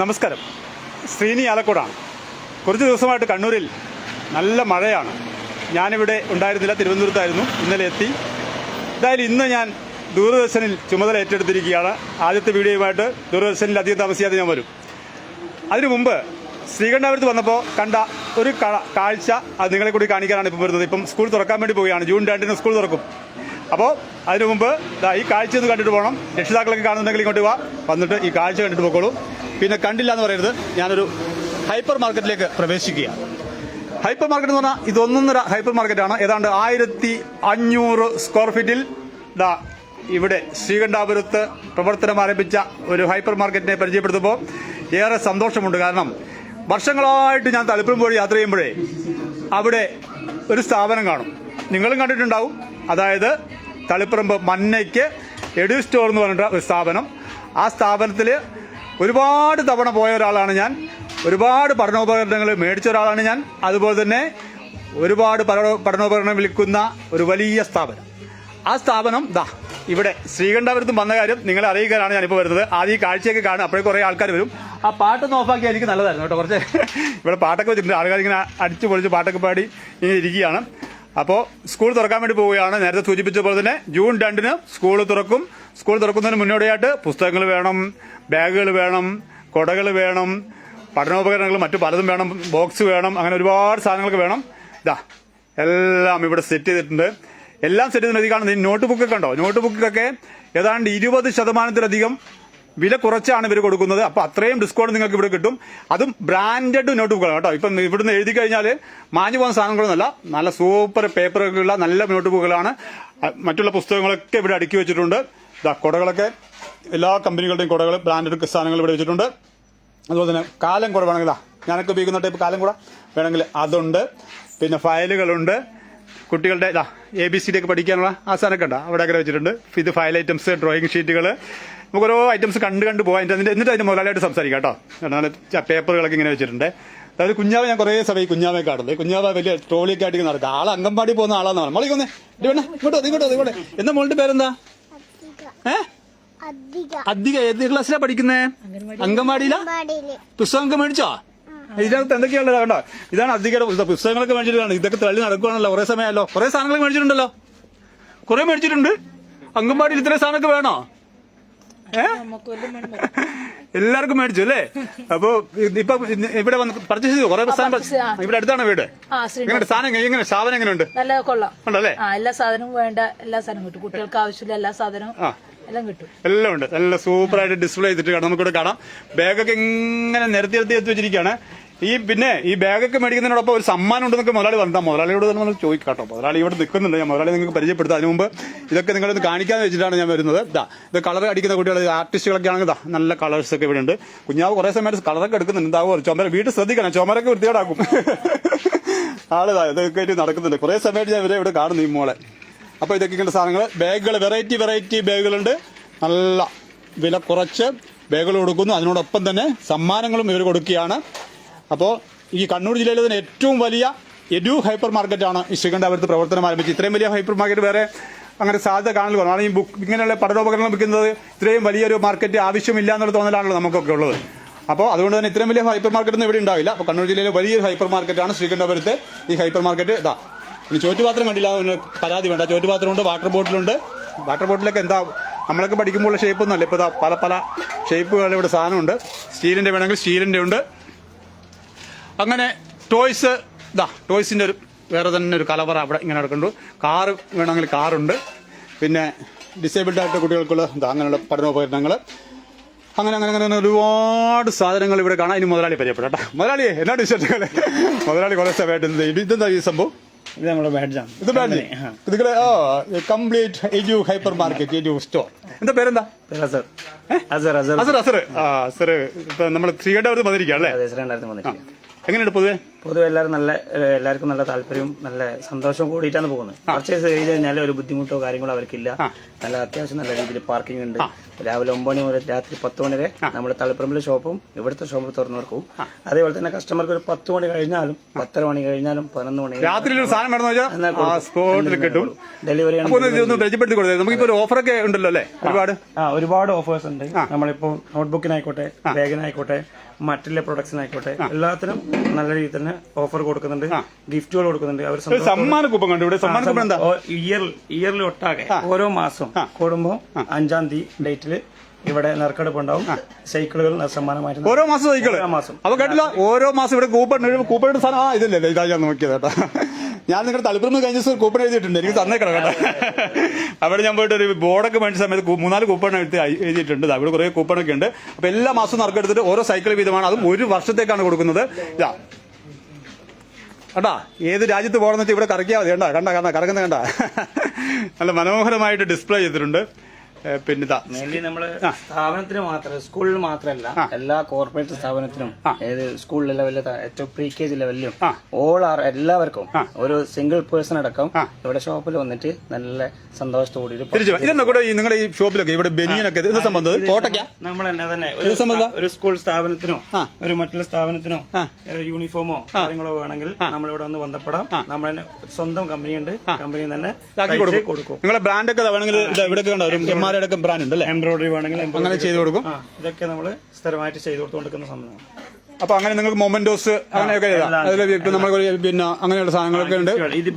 നമസ്കാരം. ശ്രീനി ആലക്കോടാണ്. കുറച്ച് ദിവസമായിട്ട് കണ്ണൂരിൽ നല്ല മഴയാണ്. ഞാനിവിടെ ഉണ്ടായിരുന്നില്ല തിരുവനന്തപുരത്തായിരുന്നു. ഇന്നലെ എത്തി. എന്തായാലും ഇന്ന് ഞാൻ ദൂരദർശനിൽ ചുമതല ഏറ്റെടുത്തിരിക്കുകയാണ്. ആദ്യത്തെ വീഡിയോയുമായിട്ട് ദൂരദർശനിൽ അധികം താമസിയാതെ ഞാൻ വരും. അതിനു മുമ്പ് ശ്രീകണ്ഠാപുരത്ത് വന്നപ്പോൾ കണ്ട ഒരു കാഴ്ച അത് നിങ്ങളെ കൂടി കാണിക്കാനാണ് ഇപ്പോൾ വരുന്നത്. ഇപ്പം സ്കൂൾ തുറക്കാൻ വേണ്ടി പോവുകയാണ്. ജൂൺ രണ്ടിന് സ്കൂൾ തുറക്കും. അപ്പോൾ അതിനു മുമ്പ് ഈ കാഴ്ച ഒന്ന് കണ്ടിട്ട് പോകണം. രക്ഷിതാക്കളൊക്കെ കാണുന്നുണ്ടെങ്കിൽ ഇങ്ങോട്ട് വാ. വന്നിട്ട് ഈ കാഴ്ച കണ്ടിട്ട് പോക്കോളൂ പിന്നെ കണ്ടില്ല എന്ന് പറയരുത്. ഞാനൊരു ഹൈപ്പർ മാർക്കറ്റിലേക്ക് പ്രവേശിക്കുകയാണ്. ഹൈപ്പർ മാർക്കറ്റ് എന്ന് പറഞ്ഞാൽ ഇതൊന്നൊന്നര ഹൈപ്പർ ആണ് ഏതാണ്ട് ആയിരത്തി അഞ്ഞൂറ് സ്ക്വയർ ഫീറ്റിൽ ദാ ഇവിടെ ശ്രീകണ്ഠാപുരത്ത് പ്രവർത്തനം ആരംഭിച്ച ഒരു ഹൈപ്പർ മാർക്കറ്റിനെ പരിചയപ്പെടുത്തുമ്പോൾ ഏറെ സന്തോഷമുണ്ട്. കാരണം വർഷങ്ങളായിട്ട് ഞാൻ തളിപ്പുറം പോയി യാത്ര ചെയ്യുമ്പോഴേ അവിടെ ഒരു സ്ഥാപനം കാണും. നിങ്ങളും കണ്ടിട്ടുണ്ടാവും. അതായത് തളിപ്പറമ്പ് മന്നയ്ക്ക് എഡ്യൂ സ്റ്റോർ എന്ന് പറഞ്ഞിട്ട് ഒരു സ്ഥാപനം. ആ സ്ഥാപനത്തിൽ ഒരുപാട് തവണ പോയ ഒരാളാണ് ഞാൻ. ഒരുപാട് പഠനോപകരണങ്ങൾ മേടിച്ച ഒരാളാണ് ഞാൻ. അതുപോലെ തന്നെ ഒരുപാട് പഠന- പഠനോപകരണം വിൽക്കുന്ന ഒരു വലിയ സ്ഥാപനം. ആ സ്ഥാപനം ദാ ഇവിടെ ശ്രീകണ്ഠാപുരത്തും വന്ന കാര്യം നിങ്ങളെ അറിയിക്കാനാണ് ഞാനിപ്പോൾ വരുന്നത്. ആദ്യം ഈ കാഴ്ചയൊക്കെ കാണും അപ്പോഴേ കുറേ ആൾക്കാർ വരും. ആ പാട്ടൊന്ന് ഓഫാക്കിയാൽ എനിക്ക് നല്ലതായിരുന്നു കേട്ടോ കുറച്ച്. ഇവിടെ പാട്ടൊക്കെ വെച്ചിട്ടുണ്ട്. ആൾക്കാർ ഇങ്ങനെ അടിച്ചു പൊളിച്ച് പാട്ടൊക്കെ പാടി ഇങ്ങനെ ഇരിക്കുകയാണ്. അപ്പോൾ സ്കൂൾ തുറക്കാൻ വേണ്ടി പോവുകയാണ്. നേരത്തെ സൂചിപ്പിച്ച പോലെ തന്നെ ജൂൺ രണ്ടിന് സ്കൂൾ തുറക്കും. സ്കൂൾ തുറക്കുന്നതിന് മുന്നോടിയായിട്ട് പുസ്തകങ്ങൾ വേണം ബാഗുകൾ വേണം കൊടകൾ വേണം പഠനോപകരണങ്ങൾ മറ്റു പലതും വേണം ബോക്സ് വേണം അങ്ങനെ ഒരുപാട് സാധനങ്ങളൊക്കെ വേണം. ഇതാ എല്ലാം ഇവിടെ സെറ്റ് ചെയ്തിട്ടുണ്ട്. എല്ലാം സെറ്റ് ചെയ്തിട്ടുണ്ട് ഈ കാണുന്നത് നോട്ട് ബുക്കൊക്കെ ഉണ്ടോ? നോട്ട് ബുക്കൊക്കെ ഏതാണ്ട് ഇരുപത് ശതമാനത്തിലധികം വില കുറച്ചാണ് ഇവർ കൊടുക്കുന്നത്. അപ്പോൾ അത്രയും ഡിസ്കൗണ്ട് നിങ്ങൾക്ക് ഇവിടെ കിട്ടും. അതും ബ്രാൻഡഡ് നോട്ട് ബുക്കുകളാണ് കേട്ടോ. ഇപ്പം ഇവിടുന്ന് എഴുതി കഴിഞ്ഞാൽ മാഞ്ഞു പോകുന്ന സാധനങ്ങളൊന്നുമല്ല. നല്ല സൂപ്പർ പേപ്പറുകളുള്ള നല്ല നോട്ട് ബുക്കുകളാണ് മറ്റുള്ള പുസ്തകങ്ങളൊക്കെ ഇവിടെ അടുക്കി വെച്ചിട്ടുണ്ട്. ഇതാ കുടകളൊക്കെ. എല്ലാ കമ്പനികളുടെയും കുടകൾ ബ്രാൻഡഡ് സാധനങ്ങൾ ഇവിടെ വെച്ചിട്ടുണ്ട്. അതുപോലെ തന്നെ കാലം കുട വേണമെങ്കിൽ ഞാനൊക്കെ ഉപയോഗിക്കുന്ന ടൈപ്പ് കാലം കൂടെ വേണമെങ്കിൽ അതുണ്ട്. പിന്നെ ഫയലുകളുണ്ട്. കുട്ടികളുടെ ഇതാ എ ബി സി ഡി ഒക്കെ പഠിക്കാനുള്ള ആ സാധനമൊക്കെ ഉണ്ടോ. അവിടെ അങ്ങനെ വെച്ചിട്ടുണ്ട്. ഇത് ഫയൽ ഐറ്റംസ് ഡ്രോയിങ് ഷീറ്റുകൾ നമുക്ക് ഓരോ ഐറ്റംസ് കണ്ട് കണ്ട് പോകാം. എന്നിട്ട് എന്നിട്ട് അതിന്റെ മുതലായിട്ട് സംസാരിക്കാം കേട്ടോ. നല്ല ച- പേപ്പറുകളൊക്കെ ഇങ്ങനെ വെച്ചിട്ടുണ്ട്. അതായത് കുഞ്ഞാവ് ഞാൻ കുറേ സമയം കുഞ്ഞാവെ കാണുന്നത്. കുഞ്ഞാവ വലിയ ട്രോളിയൊക്കെ ആയിട്ട് നടക്കുക. ആൾ അംഗൻവാടി പോകുന്ന ആളാന്ന് പറഞ്ഞു മോളിക്കൊന്നേ ഇങ്ങോട്ടോ ഇങ്ങോട്ടോ ഇങ്ങോട്ടോ എന്താ മോളുടെ പേരെന്താ? അധിക. ഏത് ക്ലാസ്സിലാ പഠിക്കുന്നേ? അംഗൻവാടിയിലാ. പുസ്തകം പുസ്തകമൊക്കെ മേടിച്ചോ? ഇതിനകത്ത് എന്തൊക്കെയുള്ളത് കണ്ടോ? ഇതാണ് അധികം പുസ്തകങ്ങളൊക്കെ മേടിച്ചിട്ടാണ് ഇതൊക്കെ തള്ളി നടക്കുവാണല്ലോ. കുറെ സമയമല്ലോ കുറെ സാധനങ്ങൾ മേടിച്ചിട്ടുണ്ടല്ലോ. കുറെ മേടിച്ചിട്ടുണ്ട്. അംഗൻവാടിയിൽ ഇത്രയും സാധനമൊക്കെ വേണോ? എല്ലാവർക്കും മേടിച്ചു അല്ലേ? അപ്പൊ ഇപ്പൊ ഇവിടെ വന്ന് പർച്ചേസ് ചെയ്തു? കുറെ സാധനം. ഇവിടെ അടുത്താണ് വീട്. എങ്ങനെ സാധനം എങ്ങനെ- ഉണ്ട് സാധനം എങ്ങനെയുണ്ട്? നല്ല കൊള്ളാം. ഉണ്ടല്ലേ? എല്ലാ സാധനവും വേണ്ട. എല്ലാ സാധനവും കിട്ടും. കുട്ടികൾക്ക് ആവശ്യമില്ല എല്ലാ സാധനവും എല്ലാം കിട്ടും. എല്ലാം ഉണ്ട്. നല്ല സൂപ്പറായിട്ട് ഡിസ്പ്ലേ ചെയ്തിട്ട് കാണാം. നമുക്കിവിടെ കാണാം. ബാഗൊക്കെ ഇങ്ങനെ നിരത്തി നിരത്തി എത്തി വെച്ചിരിക്കുകയാണ്. ഈ പിന്നെ ഈ ബാഗൊക്കെ മേടിക്കുന്നതിനോടൊപ്പം ഒരു സമ്മാനം ഉണ്ടെന്നൊക്കെ മുതലാളി പറഞ്ഞാൽ മുതലാളിയോട് തന്നെ നമ്മൾ ചോദിക്കാട്ടോ. മുതലാളി ഇവിടെ നിൽക്കുന്നുണ്ട്. ഞാൻ മുതലാളി നിങ്ങൾക്ക് പരിചയപ്പെടുത്താം. അതിന് മുമ്പ് ഇതൊക്കെ നിങ്ങളൊന്ന് കാണിക്കാന്ന് വെച്ചിട്ടാണ് ഞാൻ വരുന്നത്. ഇതാ ഇത് കളർ അടിക്കുന്ന കുട്ടികൾ ആർട്ടിസ്റ്റുകളൊക്കെ ആണെങ്കിൽ ദാ നല്ല കളേഴ്സ് ഒക്കെ ഇവിടെ ഉണ്ട് കുഞ്ഞാവ് കുറെ സമയത്ത് കളറൊക്കെ എടുക്കുന്നുണ്ട്. എന്താവും ചുമര. വീട്ടിൽ ശ്രദ്ധിക്കണം. ചുമരൊക്കെ വൃത്തികേടാക്കും. ആളിതാ ഇതൊക്കെ ആയിട്ട് നടക്കുന്നുണ്ട്. കുറെ സമയത്ത് ഞാൻ ഇവരെ ഇവിടെ കാണുന്നു ഈ മോളെ. അപ്പോൾ ഇതൊക്കെ ഇങ്ങനത്തെ സാധനങ്ങൾ ബാഗുകൾ വെറൈറ്റി വെറൈറ്റി ബാഗുകളുണ്ട്. നല്ല വില കുറച്ച് ബാഗുകൾ കൊടുക്കുന്നു. അതിനോടൊപ്പം തന്നെ സമ്മാനങ്ങളും ഇവർ കൊടുക്കുകയാണ്. അപ്പോൾ ഈ കണ്ണൂർ ജില്ലയിലെ തന്നെ ഏറ്റവും വലിയ എഡ്യൂ ഹൈപ്പർ മാർക്കറ്റാണ് ഈ ശ്രീകണ്ഠാപുരത്ത് പ്രവർത്തനം ആരംഭിച്ചത്. ഇത്രയും വലിയ ഹൈപ്പർ മാർക്കറ്റ് വേറെ അങ്ങനെ സാധ്യത കാണൽ കുറവാണ്. ഈ ബുക്ക് ഇങ്ങനെയുള്ള പഠനോപകരണം വിൽക്കുന്നത് ഇത്രയും വലിയൊരു മാർക്കറ്റ് ആവശ്യമില്ല എന്നുള്ള തോന്നലാണല്ലോ നമുക്കൊക്കെ ഉള്ളത്. അപ്പോൾ അതുകൊണ്ട് തന്നെ ഇത്രയും വലിയ ഹൈപ്പർ മാർക്കറ്റ് ഒന്നും ഇവിടെ ഉണ്ടാവില്ല. അപ്പോൾ കണ്ണൂർ ജില്ലയിലെ വലിയൊരു ഹൈപ്പർ മാർക്കറ്റാണ് ശ്രീകണ്ഠപുരത്ത് ഈ ഹൈപ്പർ മാർക്കറ്റ് ഇതാ ഇനി ചോറ്റുപാത്രം കണ്ടില്ല പരാതി വേണ്ട. ചോറ്റുപാത്രമുണ്ട് വാട്ടർ ബോട്ടിലുണ്ട് വാട്ടർ ബോട്ടിലൊക്കെ എന്താ നമ്മളൊക്കെ പഠിക്കുമ്പോൾ ഷേപ്പൊന്നും അല്ല ഇപ്പോൾ പല പല ഷേപ്പുകളിവിടെ സാധനമുണ്ട്. സ്റ്റീലിന്റെ വേണമെങ്കിൽ സ്റ്റീലിന്റെ ഉണ്ട്. അങ്ങനെ ടോയ്സ് ഇതാ ടോയ്സിന്റെ ഒരു വേറെ തന്നെ ഒരു കലവറ അവിടെ ഇങ്ങനെ നടക്കുന്നുണ്ട്. കാർ വേണമെങ്കിൽ കാറുണ്ട്. പിന്നെ ഡിസേബിൾഡ് ആയിട്ട് കുട്ടികൾക്കുള്ള ഇതാ അങ്ങനെയുള്ള പഠനോപകരണങ്ങൾ അങ്ങനെ അങ്ങനെ അങ്ങനെ ഒരുപാട് സാധനങ്ങൾ ഇവിടെ കാണാം. ഇനി മുതലാളി പരിചയപ്പെടാം കേട്ടോ. മുതലാളിയെ എന്നാ വിശേഷങ്ങൾ മുതലാളി കുറേ സമയമായിട്ട് ഇത് ഇത് ഇതെന്താ ഈ സംഭവം? ഇത് നമ്മുടെ ബാഡ്ജാണ് ഇത് ഇത് കംപ്ലീറ്റ് എജു ഹൈപ്പർ മാർക്കറ്റ് എജു സ്റ്റോർ എന്താ പേരെന്താ? അസർ. അസർ അസർ. അസർ ഇപ്പൊ നമ്മൾ ശ്രീകണ്ഠപുരത്ത് വന്നിരിക്കുകയാണ് അല്ലേ? രണ്ടായിരത്തി വന്നിട്ട് എങ്ങനെയുണ്ട് പൊതുവെ എല്ലാവരും നല്ല എല്ലാവർക്കും നല്ല താല്പര്യവും നല്ല സന്തോഷവും കൂടിയിട്ടാണ് പോകുന്നത്. പർച്ചേസ് ചെയ്ത് കഴിഞ്ഞാൽ ഒരു ബുദ്ധിമുട്ടോ കാര്യങ്ങളോ അവർക്കില്ല. നല്ല അത്യാവശ്യം നല്ല രീതിയിൽ പാർക്കിംഗ് ഉണ്ട്. രാവിലെ ഒമ്പത് മണി മുതൽ രാത്രി പത്ത് മണി വരെ നമ്മുടെ തളിപ്പറമ്പിലെ ഷോപ്പും ഇവിടുത്തെ ഷോപ്പ് തുറന്നവർക്കും കൊടുക്കും അതേപോലെ തന്നെ കസ്റ്റമർക്ക് ഒരു പത്ത് മണി കഴിഞ്ഞാലും പത്തര മണി കഴിഞ്ഞാലും പതിനൊന്ന് മണി രാത്രി ഒരു സാധനം വേണമെന്ന് കിട്ടും. ഡെലിവറി നമുക്കിപ്പോ ഒരു ഓഫറൊക്കെ ഉണ്ടല്ലോ അല്ലേ? ഒരുപാട്? ആ ഒരുപാട് ഓഫേഴ്സ് ഉണ്ട്. നമ്മളിപ്പോ നോട്ട്ബുക്കിനായിക്കോട്ടെ ബാഗിനായിക്കോട്ടെ മറ്റുള്ള പ്രൊഡക്ട്സിനായിക്കോട്ടെ എല്ലാത്തിനും നല്ല രീതിയിൽ തന്നെ ഓഫർ കൊടുക്കുന്നുണ്ട് ഗിഫ്റ്റുകൾ കൊടുക്കുന്നുണ്ട്. അവർ സമ്മാന കൂപ്പൺ കണ്ടു ഇവിടെ. സമ്മാന കൂപ്പൺ എന്താ? ഇയർ ഇയറിൽ ഒട്ടാകെ. ഓരോ മാസം കൂടുമ്പോൾ അഞ്ചാം തീയതി ഡേറ്റിൽ ഇവിടെ നറുക്കെടുപ്പ് ഉണ്ടാവും. സൈക്കിളുകൾ സമ്മാനമായിട്ട് ഓരോ മാസം സൈക്കിൾ. മാസം. അപ്പൊ കേട്ടില്ല ഓരോ മാസം ഇവിടെ കൂപ്പൺ കൂപ്പൺ സാധനം ആ ഇതല്ലേ ഇതാ ഞാൻ നോക്കിയത് കേട്ടോ. ഞാൻ നിങ്ങളുടെ തളിപ്പുറം കഴിഞ്ഞ ദിവസം കൂപ്പൺ എഴുതിയിട്ടുണ്ട്. എനിക്ക് തന്നേക്കണം കേട്ടോ. അവിടെ ഞാൻ പോയിട്ട് ഒരു ബോർഡൊക്കെ മേടിച്ച സമയത്ത് മൂന്നാൽ കൂപ്പൺ എഴുതി എഴുതിയിട്ടുണ്ട്. അവിടെ കുറെ കൂപ്പണൊക്കെ ഉണ്ട്. അപ്പൊ എല്ലാ മാസവും നറുക്കെടുത്തിട്ട് ഓരോ സൈക്കിൾ വീതമാണ്. അതും ഒരു വർഷത്തേക്കാണ് കൊടുക്കുന്നത്. ഇതാ കണ്ടാ ഏത് രാജ്യത്ത് പോകണമെന്ന് വെച്ചാൽ ഇവിടെ കറക്കിയാൽ മതി കണ്ടാ കണ്ട കണ്ട കറക്കുന്ന കണ്ട. നല്ല മനോഹരമായിട്ട് ഡിസ്പ്ലേ ചെയ്തിട്ടുണ്ട്. പിന്നെ ഇതാ മെയിൻലി നമ്മൾ സ്ഥാപനത്തിന് മാത്രം സ്കൂളിൽ മാത്രമല്ല എല്ലാ കോർപ്പറേറ്റ് സ്ഥാപനത്തിനും ഏത് സ്കൂൾ ലെവലിൽ ഏറ്റവും പ്രീ കെ ജി ലെവലിലും ഓൾ ആർ എല്ലാവർക്കും ഒരു സിംഗിൾ പേഴ്സൺ അടക്കം ഇവിടെ ഷോപ്പിൽ വന്നിട്ട് നല്ല സന്തോഷത്തോടെ നിങ്ങളുടെ ഈ ഷോപ്പിലൊക്കെ ഇവിടെ ബെനിയനൊക്കെ നമ്മൾ തന്നെ തന്നെ ഒരു സ്കൂൾ സ്ഥാപനത്തിനോ ഒരു മറ്റുള്ള സ്ഥാപനത്തിനോ യൂണിഫോമോ കാര്യങ്ങളോ വേണമെങ്കിൽ നമ്മളിവിടെ വന്ന് ബന്ധപ്പെടാം. നമ്മൾ സ്വന്തം കമ്പനിയുണ്ട് കമ്പനി തന്നെ കൊടുക്കും. നിങ്ങളുടെ നിങ്ങളെ ബ്രാൻഡൊക്കെ വേണമെങ്കിൽ ഇവിടെ അടക്കം ബ്രാൻഡ് ഉണ്ട് അല്ലേ എംബ്രോയിഡറി വേണമെങ്കിൽ അങ്ങനെ ചെയ്ത് കൊടുക്കും. ഇതൊക്കെ നമ്മൾ സ്ഥിരമായിട്ട് ചെയ്ത് കൊടുത്തുകൊണ്ടിരിക്കുന്ന സംഭവമാണ്. അപ്പൊ അങ്ങനെ നിങ്ങൾക്ക് മൊമെന്റോസ് അങ്ങനെയൊക്കെ എഴുതാം. അതിൽ നമ്മൾ പിന്നെ അങ്ങനെയുള്ള സാധനങ്ങളൊക്കെ ഉണ്ട്.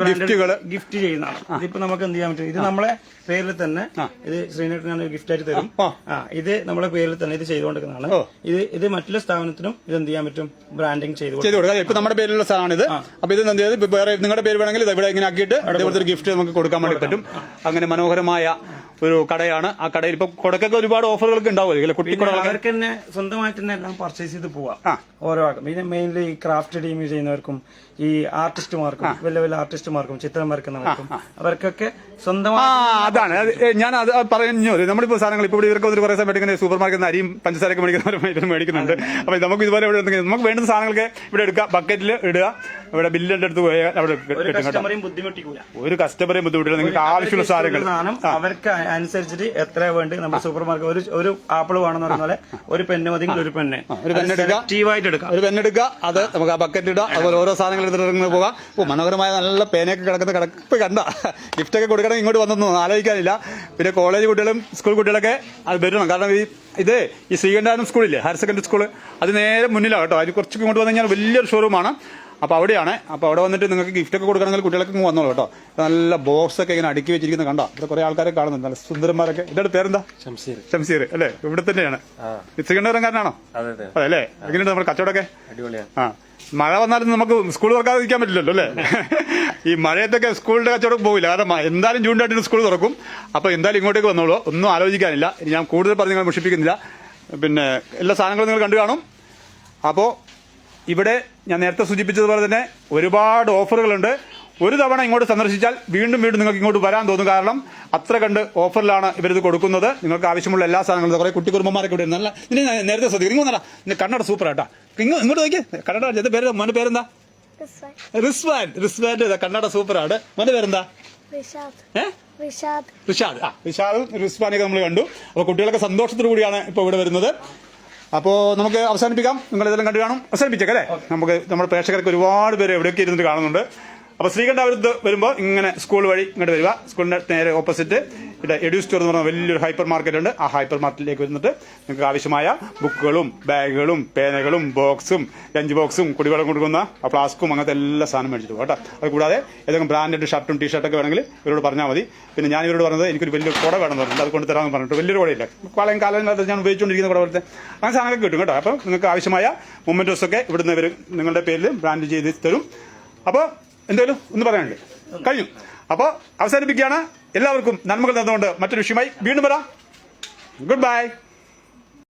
ഗിഫ്റ്റുകൾ. ഗിഫ്റ്റ് ചെയ്യുന്നതാണ് ഇതിപ്പോ നമുക്ക് എന്ത് ചെയ്യാൻ പറ്റും? ഇത് നമ്മളെ പേരിൽ തന്നെ ഇത് ശ്രീനേട്ടനാണ് ഗിഫ്റ്റ് ആയിട്ട് തരും. ആ. ഇത് നമ്മളെ പേരിൽ തന്നെ ഇത് ചെയ്തുകൊണ്ടിരിക്കുന്നതാണ്. ഇത് ഇത് മറ്റുള്ള സ്ഥാപനത്തിനും ഇത് എന്ത് ചെയ്യാൻ പറ്റും? ബ്രാൻഡിങ് ചെയ്തു കൊടുക്കും. ചെയ്ത് കൊടുക്കാം. ഇപ്പൊ നമ്മുടെ പേരിലുള്ള സാധനമാണ് ഇത്. അപ്പൊ ഇത് എന്ത് ചെയ്ത് വേറെ നിങ്ങളുടെ പേര് വേണമെങ്കിൽ ഇത് ഇവിടെ ഇങ്ങനെ ആക്കിയിട്ട് അതേപോലത്തെ ഒരു ഗിഫ്റ്റ് നമുക്ക് കൊടുക്കാൻ വേണ്ടി പറ്റും. അങ്ങനെ മനോഹരമായ ഒരു കടയാണ് ആ കടയിൽ. ഇപ്പൊ കൊടക്കൊക്കെ ഒരുപാട് ഓഫറുകളൊക്കെ ഉണ്ടാവുമല്ലോ കുട്ടികളെ അവർക്ക് തന്നെ സ്വന്തമായിട്ട് തന്നെ എല്ലാം പർച്ചേസ് ചെയ്ത് പോവാം. ഓരോ ആക്കും പിന്നെ മെയിൻലി ക്രാഫ്റ്റ് ടീം ചെയ്യുന്നവർക്കും ഈ ആർട്ടിസ്റ്റുമാർക്കും വലിയ വലിയ ആർട്ടിസ്റ്റുമാർക്കും ചിത്രം വരയ്ക്കുന്നവർക്കും അവർക്കൊക്കെ സ്വന്തമായി അതാണ്. ഞാൻ അത് പറഞ്ഞു നമ്മളിപ്പോ സാധനങ്ങൾ ഇപ്പോൾ ഇവർക്ക് ഒരു കുറേ സമയം എടുക്കുന്ന സൂപ്പർ മാർക്കറ്റിൽ അരിയും പഞ്ചസാരയൊക്കെ മേടിക്കുന്നവരും മേടിക്കുന്നുണ്ട്. അപ്പൊ നമുക്ക് ഇതുപോലെ ഇവിടെ നമുക്ക് വേണ്ടുന്ന സാധനങ്ങളൊക്കെ ഇവിടെ എടുക്കുക ബക്കറ്റിൽ ഇടുക. ഇവിടെ ബില്ലിന്റെ അടുത്ത് പോയാൽ അവിടെ ഒരു കസ്റ്റമറെയും ബുദ്ധിമുട്ടില്ല. നിങ്ങൾക്ക് ആവശ്യമുള്ള സാധനങ്ങൾ. അവർക്ക് അനുസരിച്ചിട്ട് എത്ര വേണ്ടി നമ്മുടെ സൂപ്പർ മാർക്കറ്റ് ഒരു ഒരു ആപ്പിൾ വേണമെന്ന് പറഞ്ഞാൽ ഒരു പെണ്ണ് മതി ഒരു പെണ്ണ് ഒരു പെണ്ണെടുക്കുക ഒരു പെണ്ണെടുക്കുക അത് നമുക്ക് ആ ബക്കറ്റ് ഇടുക. അതുപോലെ ഓരോ സാധനങ്ങൾ എടുത്തിട്ട് ഇങ്ങനെ പോകാം. ഓ മനോഹരമായ നല്ല പേനയൊക്കെ കിടക്കുന്ന കിടപ്പ് കണ്ട. ഗിഫ്റ്റൊക്കെ കൊടുക്കണം ഇങ്ങോട്ട് വന്നൊന്നും ആലോചിക്കാനില്ല. പിന്നെ കോളേജ് കുട്ടികളും സ്കൂൾ കുട്ടികളൊക്കെ അത് വരണം. കാരണം ഈ ഇത് ഈ ശ്രീകണ്ഠാനം സ്കൂളില്ലേ ഹയർ സെക്കൻഡറി സ്കൂൾ അത് നേരെ മുന്നിലാണ് കേട്ടോ. അതിന് കുറച്ച് ഇങ്ങോട്ട് വന്നു കഴിഞ്ഞാൽ വലിയൊരു ഷോറൂമാണ് അപ്പോൾ അവിടെയാണ്. അപ്പോൾ അവിടെ വന്നിട്ട് നിങ്ങൾക്ക് ഗിഫ്റ്റൊക്കെ കൊടുക്കണമെങ്കിൽ കുട്ടികൾക്ക് ഇങ്ങ് വന്നോളൂ കേട്ടോ. നല്ല ബോക്സ് ഒക്കെ ഇങ്ങനെ അടുക്കി വെച്ചിരിക്കുന്ന കണ്ടോ? ഇവിടെ കുറേ ആൾക്കാരെ കാണുന്നുണ്ട്. നല്ല സുന്ദരന്മാരൊക്കെ. ഇതാണ് പേരെന്താ? ഷംസീർ ഷംസീർ അല്ലേ? ഇവിടെ തന്നെയാണ്. ശ്രീകണ്ഠപുരംകാരനാണോ അതെ അല്ലേ? എങ്ങനെയുണ്ട് നമ്മുടെ കച്ചവടമൊക്കെ? ആ. മഴ വന്നാലും നമുക്ക് സ്കൂൾ തുറക്കാതെ ഇരിക്കാൻ പറ്റില്ലല്ലോ അല്ലേ? ഈ മഴയത്തൊക്കെ സ്കൂളിന്റെ കച്ചവടം പോവില്ല. കാരണം എന്തായാലും ജൂൺ രണ്ടിന് സ്കൂൾ തുറക്കും. അപ്പൊ എന്തായാലും ഇങ്ങോട്ടേക്ക് വന്നോളൂ. ഒന്നും ആലോചിക്കാനില്ല. ഇനി ഞാൻ കൂടുതൽ പറഞ്ഞ് നിങ്ങളെ മുഷിപ്പിക്കുന്നില്ല. പിന്നെ എല്ലാ സാധനങ്ങളും നിങ്ങൾ കണ്ടു കാണും. അപ്പോൾ ഇവിടെ ഞാൻ നേരത്തെ സൂചിപ്പിച്ചതുപോലെ തന്നെ ഒരുപാട് ഓഫറുകളുണ്ട്. ഒരു തവണ ഇങ്ങോട്ട് സന്ദർശിച്ചാൽ വീണ്ടും വീണ്ടും നിങ്ങൾക്ക് ഇങ്ങോട്ട് വരാൻ തോന്നും. കാരണം അത്ര കണ്ട് ഓഫറിലാണ് ഇവരിത് കൊടുക്കുന്നത്. നിങ്ങൾക്ക് ആവശ്യമുള്ള എല്ലാ സാധനങ്ങളും കുറെ കുട്ടി കുടുംബന്മാരൊക്കെ ഇവിടെ. നല്ല ഇനി നേരത്തെ ശ്രദ്ധിക്കും ഇങ്ങനെ നിന്റെ കണ്ണട സൂപ്പർ ആട്ടാ. ഇങ്ങോ ഇങ്ങോട്ട് നോക്കി കണ്ണട എന്റെ പേര് മോന്റെ പേരെന്താ? റിസ്വാൻ. റിസ്വാന്റെ കണ്ണട സൂപ്പറാണ് മോന്റെ പേരെന്താ? ഏഹ് റിഷാദ്. റിഷാദ്. ആ റിഷാദും റിസ്വാനൊക്കെ നമ്മൾ കണ്ടു. അപ്പോൾ കുട്ടികളൊക്കെ സന്തോഷത്തോടു കൂടിയാണ് ഇപ്പോൾ ഇവിടെ വരുന്നത്. അപ്പോൾ നമുക്ക് അവസാനിപ്പിക്കാം. നിങ്ങൾ ഇതെല്ലാം കണ്ടു കാണും. അവസാനിപ്പിച്ചേക്കല്ലേ നമുക്ക് നമ്മുടെ പ്രേക്ഷകർക്ക് ഒരുപാട് പേര് എവിടെയൊക്കെ ഇരുന്നിട്ട് കാണുന്നുണ്ട്. അപ്പോൾ ശ്രീകണ്ഠാപുരത്ത് വരുമ്പോൾ ഇങ്ങനെ സ്കൂൾ വഴി ഇങ്ങോട്ട് വരിക സ്കൂളിന്റെ നേരെ ഓപ്പോസിറ്റ്. ഇവിടെ എഡ്യൂ സ്റ്റോർ എന്ന് പറഞ്ഞ വലിയൊരു ഹൈപ്പർ മാർക്കറ്റ് ഉണ്ട്. ആ ഹൈപ്പർ മാർക്കറ്റിലേക്ക് വന്നിട്ട് നിങ്ങൾക്ക് ആവശ്യമായ ബുക്കുകളും ബാഗുകളും പേനകളും ബോക്സും ലഞ്ച് ബോക്സും കുടിവെള്ളം കൊടുക്കുന്ന ആ ഫ്ലാസ്കും അങ്ങനത്തെ എല്ലാ സാധനം മേടിച്ചിട്ട് കേട്ടോ. അത് കൂടാതെ ഏതെങ്കിലും ബ്രാൻഡഡ് ഷർട്ടും ടീഷർട്ടൊക്കെ വേണമെങ്കിൽ ഇവരോട് പറഞ്ഞാൽ മതി. പിന്നെ ഞാൻ ഇവരോട് പറഞ്ഞത് എനിക്കൊരു വലിയൊരു കുട വേണമെന്ന് പറഞ്ഞിട്ട് അത് കൊണ്ട് തരാമെന്ന് പറഞ്ഞിട്ട് വലിയൊരു കുടയില്ല. കാലം കാലം ഞാൻ ഉപയോഗിച്ചുകൊണ്ടിരിക്കുന്ന കുട പോലത്തെ അങ്ങനെ സാധനമൊക്കെ കിട്ടും കേട്ടോ. അപ്പോൾ നിങ്ങൾക്ക് ആവശ്യമായ മൊമെന്റോസൊക്കെ ഇവിടുന്ന് ഇവർ നിങ്ങളുടെ പേരിൽ ബ്രാൻഡ് ചെയ്ത് തരും. അപ്പോൾ എന്തായാലും ഒന്ന് പറയാനുണ്ട്. കഴിഞ്ഞു. അപ്പോൾ അവസാനിപ്പിക്കുകയാണ്. എല്ലാവർക്കും നന്മകൾ തന്നുകൊണ്ട് മറ്റൊരു വിഷയമായി വീണ്ടും വരാം. Good bye